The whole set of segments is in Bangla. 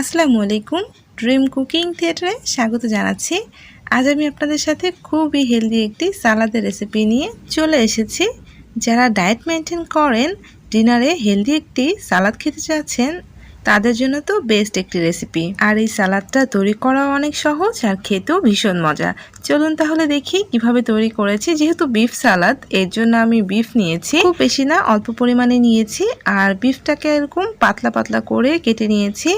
আসসালামু আলাইকুম। ড্রিম কুকিং থিয়েটারে স্বাগত জানাচ্ছি। আজ আমি আপনাদের সাথে খুবই হেলদি একটি সালাদের রেসিপি নিয়ে চলে এসেছি। যারা ডায়েট মেনটেন করেন, ডিনারে হেলদি একটি সালাদ খেতে চাচ্ছেন তাদের জন্য তো বেস্ট একটি রেসিপি আর এই সালাদটা তৈরি করা অনেক সহজ আর খেতেও ভীষণ মজা। চলুন তাহলে দেখি কীভাবে তৈরি করেছি। যেহেতু বিফ সালাদ, এর জন্য আমি বিফ নিয়েছি। খুব বেশি না, অল্প পরিমাণে নিয়েছি। আর বিফটাকে এরকম পাতলা পাতলা করে কেটে নিয়েছি।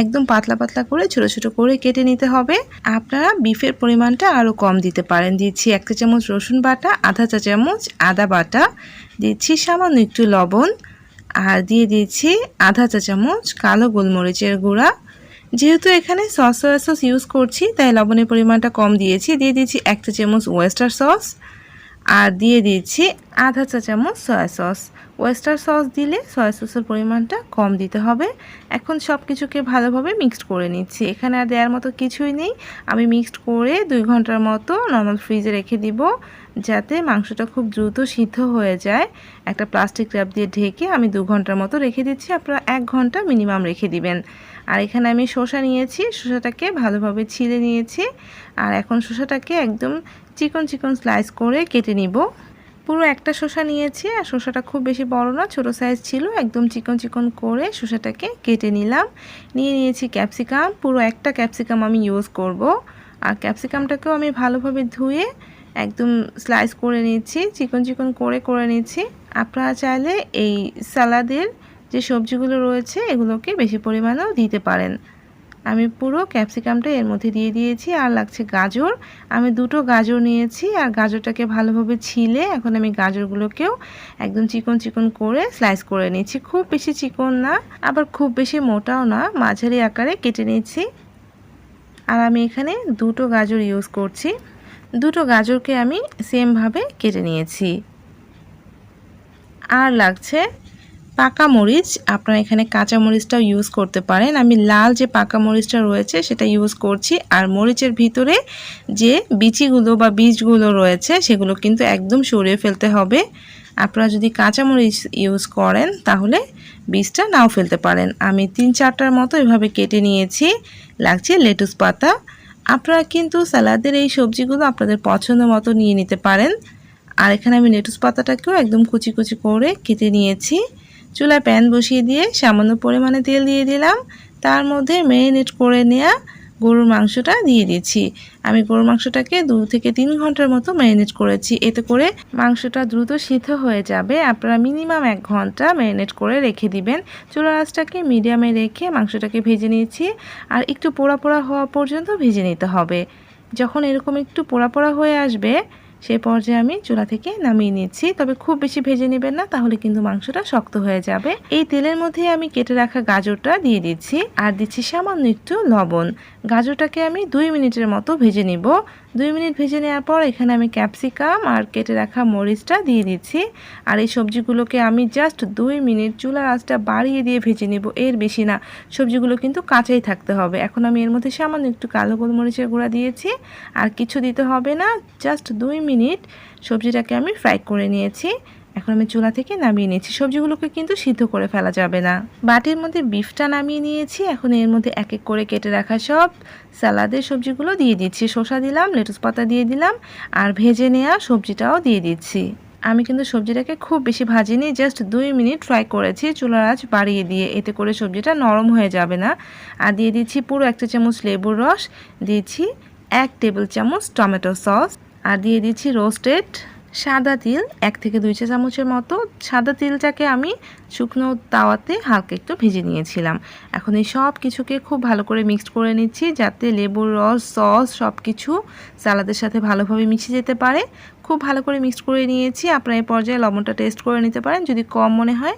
একদম পাতলা পাতলা করে ছোট ছোট করে কেটে নিতে হবে। আপনারা বিফের পরিমাণটা আরও কম দিতে পারেন। দিচ্ছি একটা চামচ রসুন বাটা, আধা চা চামচ আদা বাটা, দিচ্ছি সামান্য একটু লবণ আর দিয়ে দিয়েছি আধা চা চামচ কালো গোলমরিচের গুঁড়া। যেহেতু এখানে সস সয়া সস ইউজ করছি, তাই লবণের পরিমাণটা কম দিয়েছি। দিয়ে দিয়েছি এক চা চামচ ওয়েস্টার সস আর দিয়ে দিয়েছি আধা চা চামচ সয়া সস ওয়েস্টার সস দিলে সয়া সসের পরিমাণটা কম দিতে হবে। এখন সব কিছুকে ভালোভাবে মিক্সড করে নিচ্ছি। এখানে আর দেওয়ার মতো কিছুই নেই। আমি মিক্সড করে দুই ঘণ্টার মতো নর্মাল ফ্রিজে রেখে দিব, যাতে মাংসটা খুব দ্রুত সিদ্ধ হয়ে যায়। একটা প্লাস্টিক র্যাপ দিয়ে ঢেকে আমি দু ঘণ্টার মতো রেখে দিচ্ছি। আপনারা এক ঘণ্টা মিনিমাম রেখে দিবেন। আর এখানে আমি শসা নিয়েছি। শসাটাকে ভালোভাবে ছিলে নিয়েছি। আর এখন শসাটাকে একদম চিকন চিকন স্লাইস করে কেটে নিব। পুরো একটা শসা নিয়েছি, আর শসাটা খুব বেশি বড় না, ছোটো সাইজ ছিল। একদম চিকন চিকন করে শসাটাকে কেটে নিলাম। নিয়ে নিয়েছি ক্যাপসিকাম পুরো একটা ক্যাপসিকাম আমি ইউজ করব। আর ক্যাপসিকামটাকেও আমি ভালোভাবে ধুয়ে একদম স্লাইস করে নিচ্ছি, চিকন চিকন করে করে নিচ্ছি। আপনারা চাইলে এই সালাদের যে সবজিগুলো রয়েছে, এগুলোকে বেশি পরিমাণেও দিতে পারেন। আমি পুরো ক্যাপসিকামটা এর মধ্যে দিয়ে দিয়েছি, আর লাগছে গাজর। আমি দুটো গাজর নিয়েছি, আর গাজরটাকে ভালোভাবে ছিলে এখন আমি গাজরগুলোকেও একদম চিকন চিকন করে স্লাইস করে নিয়েছি। খুব বেশি চিকন না, আবার খুব বেশি মোটাও না, মাঝারি আকারে কেটে নিয়েছি। আর আমি এখানে দুটো গাজর ইউজ করছি। দুটো গাজরকে আমি সেমভাবে কেটে নিয়েছি। আর লাগছে পাকা মরিচ, আপনারা এখানে কাঁচা মরিচটাও ইউজ করতে পারেন। আমি লাল যে পাকা মরিচটা রয়েছে, সেটা ইউজ করছি। আর মরিচের ভিতরে যে বিচিগুলো বা বীজগুলো রয়েছে, সেগুলো কিন্তু একদম সরিয়ে ফেলতে হবে। আপনারা যদি কাঁচা মরিচ ইউজ করেন, তাহলে বীজটা নাও ফেলতে পারেন। আমি তিন চারটার মতো এভাবে কেটে নিয়েছি। লাগছে লেটুস পাতা। আপনারা কিন্তু স্যালাদের এই সবজিগুলো আপনাদের পছন্দ মতো নিয়ে নিতে পারেন। আর এখানে আমি লেটুস পাতাটাকেও একদম কুচি কুচি করে কেটে নিয়েছি। চুলায় প্যান বসিয়ে দিয়ে সামান্য পরিমাণে তেল দিয়ে দিলাম। তার মধ্যে ম্যারিনেট করে নেওয়া গরুর মাংসটা দিয়ে দিচ্ছি। আমি গরুর মাংসটাকে দু থেকে তিন ঘণ্টার মতো ম্যারিনেট করেছি। এতে করে মাংসটা দ্রুত সিদ্ধ হয়ে যাবে। আপনারা মিনিমাম এক ঘণ্টা ম্যারিনেট করে রেখে দিবেন। চুলা আঁচটাকে মিডিয়ামে রেখে মাংসটাকে ভেজে নিয়েছি আর একটু পোড়া পোড়া হওয়া পর্যন্ত ভেজে নিতে হবে। যখন এরকম একটু পোড়া পোড়া হয়ে আসবে সেই পর্যায়ে আমি চুলা থেকে নামিয়ে নিচ্ছি তবে খুব বেশি ভেজে নেবেন না, তাহলে কিন্তু মাংসটা শক্ত হয়ে যাবে। এই তেলের মধ্যে আমি কেটে রাখা গাজরটা দিয়ে দিচ্ছি, আর দিচ্ছি সামান্য একটু লবণ। গাজরটাকে আমি দুই মিনিটের মতো ভেজে নিব। দুই মিনিট ভেজে নেওয়ার পর এখানে আমি ক্যাপসিকাম আর কেটে রাখা মরিচটা দিয়ে দিচ্ছি। আর এই সবজিগুলোকে আমি জাস্ট দুই মিনিট চুলার আঁচটা বাড়িয়ে দিয়ে ভেজে নেব, এর বেশি না। সবজিগুলো কিন্তু কাঁচাই থাকতে হবে। এখন আমি এর মধ্যে সামান্য একটু কালো গোলমরিচের গুঁড়া দিয়েছি। আর কিছু দিতে হবে না, জাস্ট দুই মিনিট সবজিটাকে আমি ফ্রাই করে নিয়েছি। এখন আমি চুলা থেকে নামিয়ে নিয়েছি। সবজিগুলোকে কিন্তু সিদ্ধ করে ফেলা যাবে না। বাটির মধ্যে বিফটা নামিয়ে নিয়েছি। এখন এর মধ্যে এক এক করে কেটে রাখা সব স্যালাদের সবজিগুলো দিয়ে দিচ্ছি। শসা দিলাম, লেটুস পাতা দিয়ে দিলাম আর ভেজে নেওয়া সবজিটাও দিয়ে দিচ্ছি। আমি কিন্তু সবজিটাকে খুব বেশি ভাজিনি, জাস্ট দুই মিনিট ফ্রাই করেছি চুলার আঁচ বাড়িয়ে দিয়ে। এতে করে সবজিটা নরম হয়ে যাবে না। আর দিয়ে দিচ্ছি পুরো একটা চামচ লেবুর রস দিয়েছি এক টেবিল চামচ টমেটো সস। আর দিয়ে দিচ্ছি রোস্টেড সাদা তিল, এক থেকে দুই চা চামচের মতো। সাদা তিলটাকে আমি শুকনো তাওয়াতে হালকা একটু ভেজে নিয়েছিলাম। এখন এই সব কিছুকে খুব ভালো করে মিক্সড করে নিচ্ছি যাতে লেবুর রস সস সব কিছু সালাদের সাথে ভালোভাবে মিশে যেতে পারে। খুব ভালো করে মিক্সড করে নিয়েছি। আপনার এই পর্যায়ে লবণটা টেস্ট করে নিতে পারেন। যদি কম মনে হয়,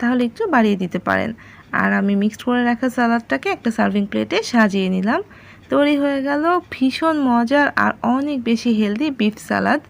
তাহলে একটু বাড়িয়ে দিতে পারেন। আর আমি মিক্সড করে রাখা সালাদটাকে একটা সার্ভিং প্লেটে সাজিয়ে নিলাম। তৈরি হয়ে গেল ভীষণ মজার আর অনেক বেশি হেলদি বিফ সালাদ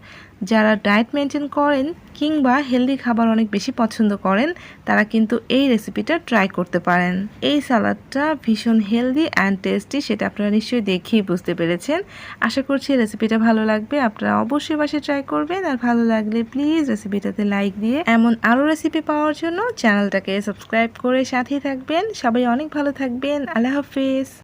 যারা ডায়েট মেনটেন করেন কিংবা হেলদি খাবার অনেক বেশি পছন্দ করেন, তারা কিন্তু এই রেসিপিটা ট্রাই করতে পারেন। এই সালাদটা ভীষণ হেলদি অ্যান্ড টেস্টি সেটা আপনারা নিশ্চয়ই দেখেই বুঝতে পেরেছেন। আশা করছি রেসিপিটা ভালো লাগবে। আপনারা অবশ্যই বাসে ট্রাই করবেন। আর ভালো লাগলে প্লিজ রেসিপিটাতে লাইক দিয়ে এমন আরও রেসিপি পাওয়ার জন্য চ্যানেলটাকে সাবস্ক্রাইব করে সাথেই থাকবেন। সবাই অনেক ভালো থাকবেন। আল্লাহ হাফিজ।